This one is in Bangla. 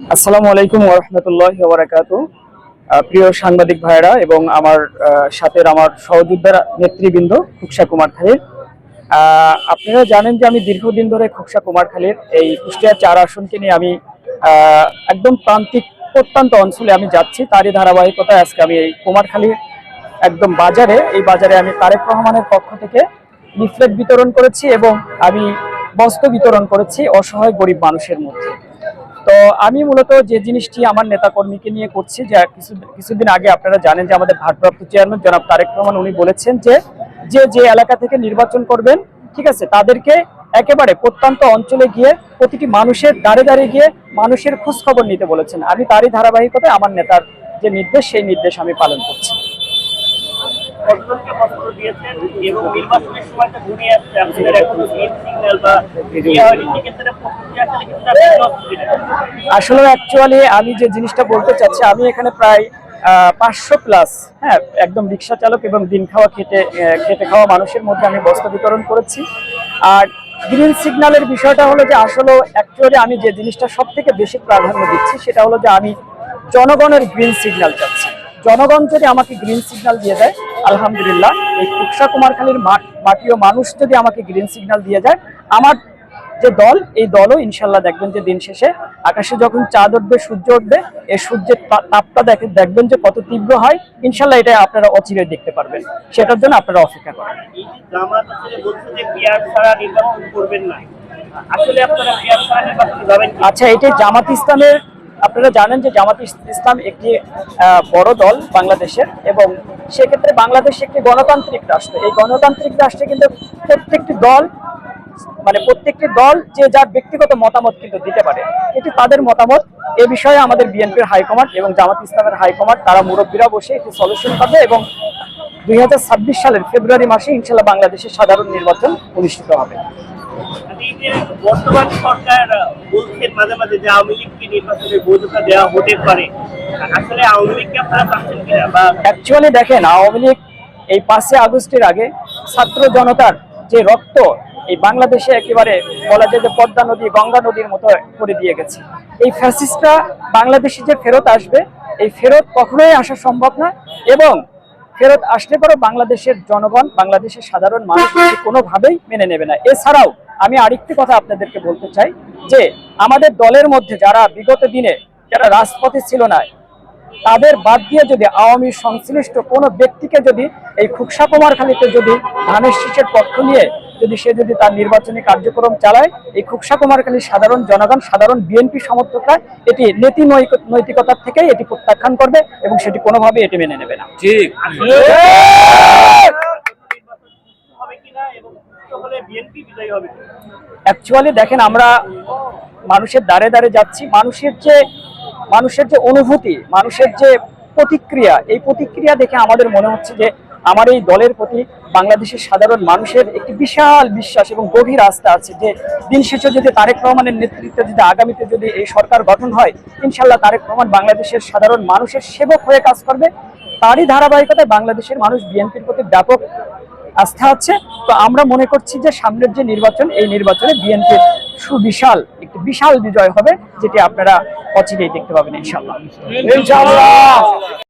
আসসালামু আলাইকুম ওরহমতুল্লাহ বারাকাতু প্রিয় সাংবাদিক ভাইরা এবং আমার সাথের আমার সহযোদ্ধারা নেতৃবৃন্দ খুকসা কুমারখালীর আপনারা জানেন যে আমি দীর্ঘদিন ধরে খুকসা কুমারখালীর এই কুষ্টিয়া চার আসনকে নিয়ে আমি একদম প্রান্তিক প্রত্যন্ত অঞ্চলে আমি যাচ্ছি। তারই ধারাবাহিকতায় আজকে আমি এই কুমারখালী একদম বাজারে, এই বাজারে আমি তারেক রহমানের পক্ষ থেকে লিফলেট বিতরণ করেছি এবং আমি বস্ত্র বিতরণ করেছি অসহায় গরিব মানুষের মধ্যে। আমি মূলত যে জিনিসটি আমার নেতাকর্মীকে নিয়ে করছি, যে কিছু, কিছুদিন আগে আপনারা জানেন যে আমাদের ভারপ্রাপ্ত চেয়ারম্যান জনাব তারেক রহমান, উনি বলেছেন যে যে যে এলাকা থেকে নির্বাচন করবেন, ঠিক আছে, তাদেরকে একেবারে প্রত্যন্ত অঞ্চলে গিয়ে প্রতিটি মানুষের দাঁড়ে দাঁড়িয়ে গিয়ে মানুষের খোঁজ খবর নিতে বলেছেন। আমি তারই ধারাবাহিকতায় আমার নেতার যে নির্দেশ, সেই নির্দেশ আমি পালন করছি। দিয়েছেন এবং নির্বাচনের আসছে আপনাদের গ্রিন সিগন্যাল বা ইয়ে আসলে অ্যাকচুয়ালি আমি যে জিনিসটা বলতে চাচ্ছি, আমি এখানে প্রায় পাঁচশো প্লাস হ্যাঁ একদম রিক্সা চালক এবং দিন খাওয়া খেটে খেটে খাওয়া মানুষের মধ্যে আমি বস্তা বিতরণ করেছি। আর গ্রিন সিগন্যালের বিষয়টা হলো যে আসলে অ্যাকচুয়ালি আমি যে জিনিসটা সব থেকে বেশি প্রাধান্য দিচ্ছি, সেটা হলো যে আমি জনগণের গ্রিন সিগন্যাল চাচ্ছি। জনগণ যদি আমাকে গ্রিন সিগন্যাল দিয়ে দেয় আলহামদুলিল্লাহ এই কুকসা কুমারখালীর মাঠ মাটিও মানুষ যদি আমাকে গ্রিন সিগন্যাল দিয়ে যায় আমার যে দল এই দলও ইনশাল্লাহ দেখবেন যে দিন শেষে আকাশে যখন চাঁদ উঠবে সূর্য উঠবে এই সূর্যের তাপটা দেখে দেখবেন যে কত তীব্র হয়। ইনশাল্লাহ এটা আপনারা অচিরে দেখতে পারবেন। সেটার জন্য আপনারা অপেক্ষা করেন? আচ্ছা এটি জামাত ইসলামের আপনারা জানেন যে জামাত ইসলাম একটি বড় দল বাংলাদেশের এবং সেক্ষেত্রে বাংলাদেশ একটি গণতান্ত্রিক রাষ্ট্র। এই গণতান্ত্রিক রাষ্ট্রে কিন্তু প্রত্যেকটি দল মানে প্রত্যেকটি দল যে যার ব্যক্তিগত মতামত কিন্তু দিতে পারে, এটি তাদের মতামত। এ বিষয়ে আমাদের বিএনপির হাইকমান্ড এবং জামাত ইসলামের হাইকমান্ড, তারা মুরব্বীরা বসে একটি সলিউশন পাবে এবং দুই হাজার ছাব্বিশ সালের ফেব্রুয়ারি মাসে ইনশাল্লাহ বাংলাদেশের সাধারণ নির্বাচন অনুষ্ঠিত হবে। বর্তমান সরকার মাঝে মাঝে যে আওয়ামী লীগকে নির্বাচনে বৈধতা দেওয়া হতে পারে। আসলে আওয়ামী লীগকে আপনারা কিনা বা অ্যাকচুয়ালি দেখেন, আওয়ামী লীগ এই আগস্টের আগে ছাত্র জনতার যে রক্ত, এই বাংলাদেশে একেবারে বলা যায় যে পদ্মা নদী, গঙ্গা নদীর মতো করে দিয়ে গেছে। এই ফ্যাসিস্টরা বাংলাদেশে যে ফেরত আসবে, এই ফেরত কখনোই আসা সম্ভব না এবং ফেরত আসলে পরে বাংলাদেশের জনগণ, বাংলাদেশের সাধারণ মানুষ কোনোভাবেই মেনে নেবে না। এছাড়াও আমি আরেকটি কথা আপনাদেরকে বলতে চাই যে আমাদের দলের মধ্যে যারা বিগত দিনে যারা রাজপথে ছিল না তাদের বাদ দিয়ে যদি আওয়ামী সংশ্লিষ্ট কোনো ব্যক্তিকে যদি এই খুকসা কুমারখালীতে যদি ধানের শীষের পক্ষ নিয়ে যদি সে যদি তার নির্বাচনী কার্যক্রম চালায় এই খুকসা কুমারখালীর সাধারণ জনগণ সাধারণ বিএনপি সমর্থকরা এটি নীতি নৈতিকতার থেকে এটি প্রত্যাখ্যান করবে এবং সেটি কোনোভাবে এটি মেনে নেবে না। হবে কিনা এবং সুস্থ হলে বিএনপি বিজয়ী হবে কিনা অ্যাকচুয়ালি দেখেন, আমরা মানুষের দ্বারে দ্বারে যাচ্ছি। মানুষের যে মানুষের যে অনুভূতি, মানুষের যে প্রতিক্রিয়া, এই প্রতিক্রিয়া দেখে আমাদের মনে হচ্ছে যে আমার এই দলের প্রতি বাংলাদেশের সাধারণ মানুষের একটি বিশাল বিশ্বাস এবং গভীর আস্থা আছে যে দিন শেষে যদি তারেক রহমানের নেতৃত্বে যদি আগামীতে যদি এই সরকার গঠন হয় ইনশাল্লাহ তারেক রহমান বাংলাদেশের সাধারণ মানুষের সেবক হয়ে কাজ করবে। তারই ধারাবাহিকতায় বাংলাদেশের মানুষ বিএনপির প্রতি ব্যাপক আস্থা আছে। তো আমরা মনে করছি যে সামনের যে নির্বাচন, এই নির্বাচনে বিএনপির সুবিশাল, একটি বিশাল বিজয় হবে, যেটি আপনারা অচিরেই দেখতে পাবেন ইনশাল্লাহ